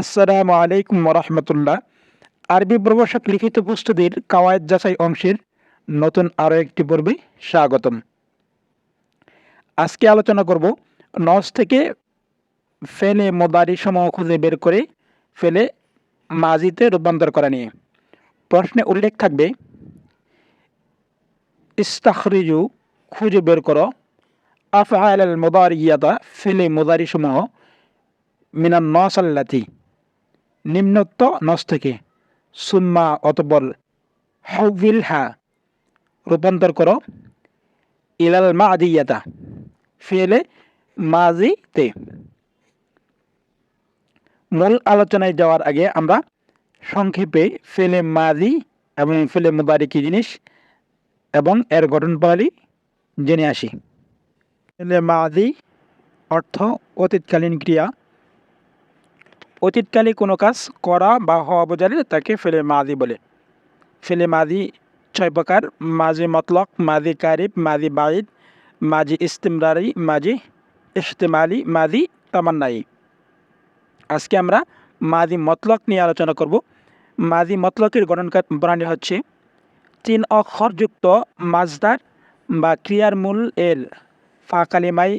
আসসালামু আলাইকুম রহমতুল্লাহ আরবি প্রভাষক লিখিত প্রস্তুতির কাওয়ায়দ যাচাই অংশের নতুন আরও একটি পর্বে স্বাগতম। আজকে আলোচনা করব নস থেকে ফেলে মোদারি সমূহ খুঁজে বের করে ফেলে মাজিতে রূপান্তর করা নিয়ে। প্রশ্নে উল্লেখ থাকবে, ইস্তাখরিজু খুঁজে বের করো আফআল আল মোদারিয়াতা ফেলে মোদারি সমূহ মিনান নিম্নোক্ত নস থেকে সুম্মা অতপর হাউবিল হা রূপান্তর করো। ইলাল মা আদিয়াতা ফেলে মাজিতে। মূল আলোচনায় যাওয়ার আগে আমরা সংক্ষেপে ফেলে মাজি এবং ফেলে মুদারি কি জিনিস এবং এর গঠন প্রণালী জেনে আসি। ফেলে মাজি অর্থ অতীতকালীন ক্রিয়া অতীতকালে কোনো কাজ করা বা হওয়া বোঝালে তাকে ফেলে মাদি বলে। ফেলে মাদি ছয় প্রকার মাঝি মতলক মাঝি কারিব মাঝি বাইদ মাঝি ইস্তেমরারি মাঝি ইস্তেমালি মাঝি তামান্নাই। আজকে আমরা মাদি মতলক নিয়ে আলোচনা করব। মাদি মতলকের গঠন প্রণালী হচ্ছে তিন অক্ষরযুক্ত মাজদার বা ক্রিয়ার মূল এর ফা কালিমাই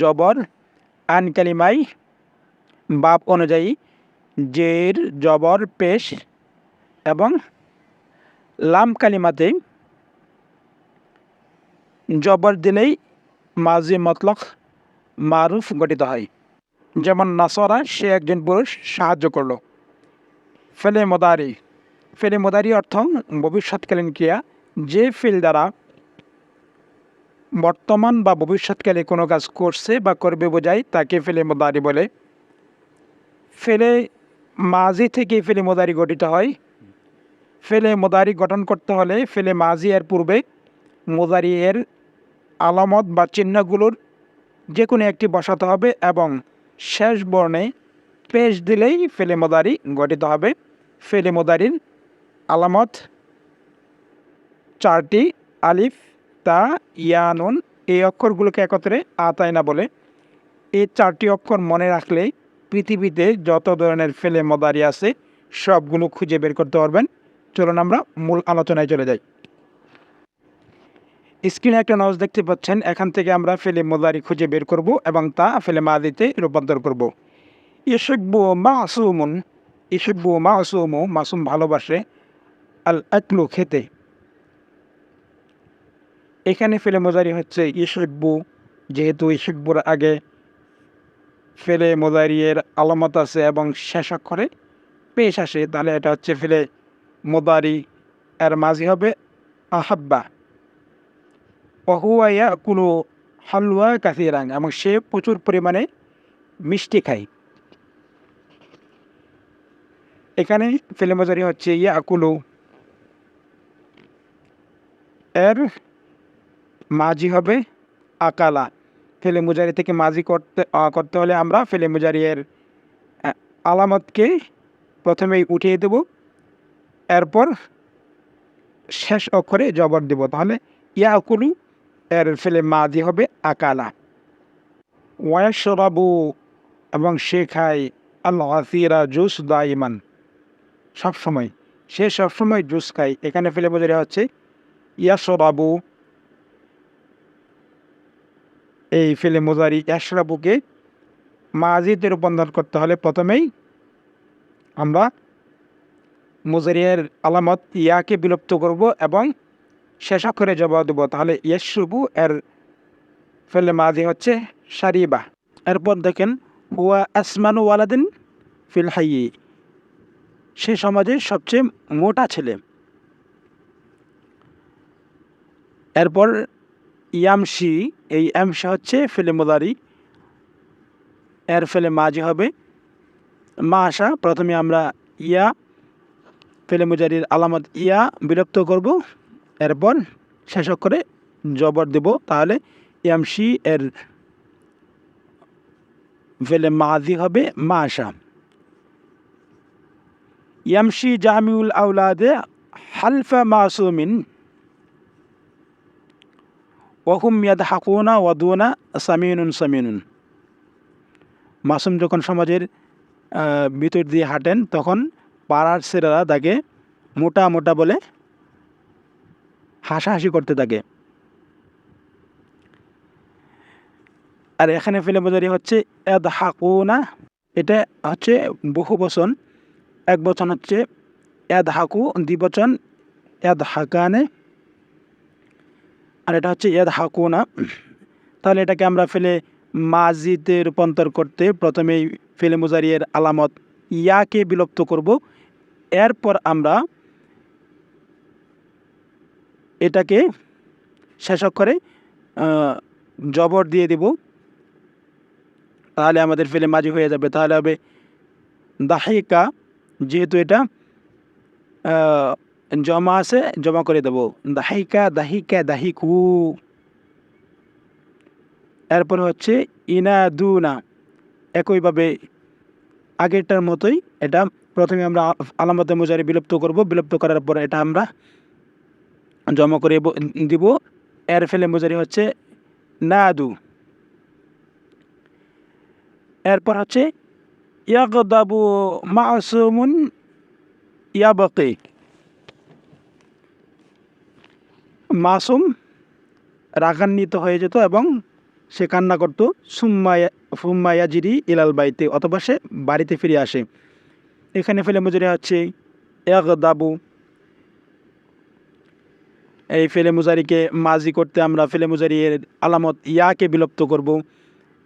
জবর, আন কালিমাই বাপ অনুযায়ী জের, জবর, পেশ এবং লাম কালিমাতে জবর দিলেই মাঝি মতলক মারুফ গঠিত হয়। যেমন নাসরা, সে একজন পুরুষ, সাহায্য করল। ফেলে মোদারি। ফেলে মোদারি অর্থ ভবিষ্যৎকালীন ক্রিয়া। যে ফিল দ্বারা বর্তমান বা ভবিষ্যৎকালে কোনো কাজ করছে বা করবে বোঝায়, তাকে ফেলে মোদারি বলে। ফেলে মাজি থেকে ফেলে মোদারি গঠিত হয়। ফেলে মোদারি গঠন করতে হলে ফেলে মাজি এর পূর্বে মোদারি এর আলামত বা চিহ্নগুলোর যে কোনো একটি বসাতে হবে এবং শেষ বর্ণে পেশ দিলেই ফেলে মোদারি গঠিত হবে। ফেলে মোদারির আলামত চারটি, আলিফ, তা ইয়ানুন এই অক্ষরগুলোকে একত্রে আতায়না বলে। এই চারটি অক্ষর মনে রাখলে পৃথিবীতে যত ধরনের ফেলে মদারি আছে, সবগুলো খুঁজে বের করতে পারবেন। চলুন আমরা মূল আলোচনায় চলে যাই। স্ক্রিনে একটা নজ দেখতে পাচ্ছেন, এখান থেকে আমরা ফেলে মোদারি খুঁজে বের করব এবং তা ফেলে মাদিতে রূপান্তর করব। ইসব্বু মাসুমুন ইসব্বু মাসুমু, মাসুম ভালোবাসে আল আকলু খেতে। এখানে ফেলে মোজারি হচ্ছে ইসব্বু যেহেতু ইসব্বুর আগে ফেলে মোদারিয়ের আলামত আছে এবং শেষ অক্ষরে পেশ আসে। তাহলে এটা হচ্ছে ফেলে মোদারি এর মাঝি হবে আহাব্বা। অহুয়াইয়া কুলু হালুয়া কাসিরাং এবং সে প্রচুর পরিমাণে মিষ্টি খায়। এখানে ফেলে মোজারি হচ্ছে ইয়া আকুলু এর মাঝি হবে আকালা। ফেলে মুজারি থেকে মাঝি করতে করতে হলে আমরা ফেলে মুজারিয়ের আলামতকে প্রথমেই উঠিয়ে দেব। এরপর শেষ অক্ষরে জবর দেব। তাহলে ইয়াকুলু, এর ফেলে মাদি হবে আকালা। ওয়াশরাবু, এবং সে খায় আল্লাহিরা জুস দাইমান সবসময়, সে সবসময় জুস খায়। এখানে ফেলে বোঝানো হচ্ছে ইয়াসরাবু এই ফেলে মোজারি অ্যাশরাবুকে মাজিতে রূপান্তর করতে হলে প্রথমেই আমরা মোজারিয়ার আলামত ইয়াকে বিলুপ্ত করব এবং শেষ অক্ষরে জবাব দেবো। তাহলে ইয়েশুবু এর ফেলে মাজি হচ্ছে সারিবা। এরপর দেখেন, হুয়া আসমানু ওয়ালাদিন ফিল হাইয়ে। সে সমাজের সবচেয়ে মোটা ছেলে। এরপর ইয়ামশি, এই এমশা হচ্ছে ফেলে মোদারি। এর ফেলে মাঝি হবে, মা আসা, প্রথমে আমরা ইয়া, ফেলে মুজারির আলামত ইয়া বিরক্ত করব, এরপর শেষ করে জবর দেব। তাহলে ইয়ামশি এর ফেলে মাজি হবে, মা আসা। ইয়ামশি জামিউল আউলাদে হালফা মাসুমিন ওহুম ইয়াদ হাকুনা ওয়াদুনা সামিনুন সামিনুন মাসুম যখন সমাজের ভিতর দিয়ে হাঁটেন, তখন পাড়ার ছেলেরা তাকে মোটা মোটা বলে হাসাহাসি করতে থাকে। আর এখানে ফেলে বোঝারি হচ্ছে এদ হাকুনা এটা হচ্ছে বহু বচন। এক বচন হচ্ছে এদ হাকু দ্বিবচন এদ হাকানে আর এটা হচ্ছে ইয়াদ হাকুনা তাহলে এটাকে আমরা ফেলে মাজিতে রূপান্তর করতে প্রথমেই ফেলে মুজারিয়ের আলামত ইয়াকে বিলুপ্ত করব। এরপর আমরা এটাকে শেষ অক্ষরে জবর দিয়ে দেব। তাহলে আমাদের ফেলে মাঝি হয়ে যাবে। তাহলে হবে দাহিকা, যেহেতু এটা জমা আছে, জমা করে দেব। দাহিকা দাহিকা, দাহিকু। এরপর হচ্ছে ইনাদুনা। একইভাবে আগেরটার মতোই এটা প্রথমে আমরা আলামতে মুজারি বিলুপ্ত করব। বিলুপ্ত করার পর এটা আমরা জমা করে দিব। এর ফেলে মুজারি হচ্ছে নাদু। এরপর হচ্ছে ইয়াকদাবু মাসুমুন ইয়াবকি। মাসুম রাগান্বিত হয়ে যেত এবং সে কান্না করতো, সুম্মায়া ফুম্মায়াজিরি ইলাল বাইতে অথবা সে বাড়িতে ফিরে আসে। এখানে ফেলে মুজারি হচ্ছে এক দাবু এই ফেলে মুজারিকে মাজি করতে আমরা ফেলে মুজারির আলামত ইয়াকে বিলুপ্ত করব।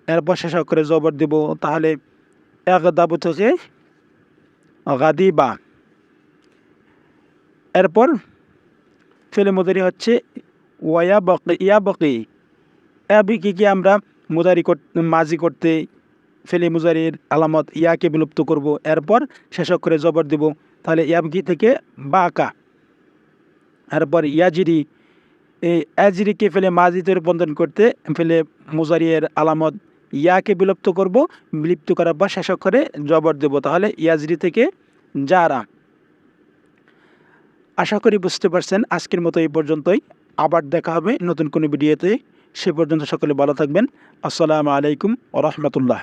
এরপর শেষ করে জবর দেব, তাহলে এক দাবু থেকে গাদিবা। এরপর ফেলে মুজারি হচ্ছে ওয়া বকি, ইয়া বকি। কি আমরা মুজারি করতে মাজি করতে ফেলে মুজারির আলামত ইয়াকে বিলুপ্ত করব। এরপর শেষ করে জবর দেব। তাহলে ইয়াবকি থেকে? বাকা। এরপর ইয়াজিরি এই অ্যাজিরিকে ফেলে মাজিতে রূপান্তরণ করতে ফেলে মুজারিয়ের আলামত ইয়াকে বিলুপ্ত করব। বিলুপ্ত করার পর শেষ করে জবর দেব। তাহলে ইয়াজিরি থেকে যারা আশা করি বুঝতে পারছেন। আজকের মতো এই পর্যন্তই। আবার দেখা হবে নতুন কোনো ভিডিওতে। সে পর্যন্ত সকলে ভালো থাকবেন। আসসালামু আলাইকুম ও রহমতুল্লাহ।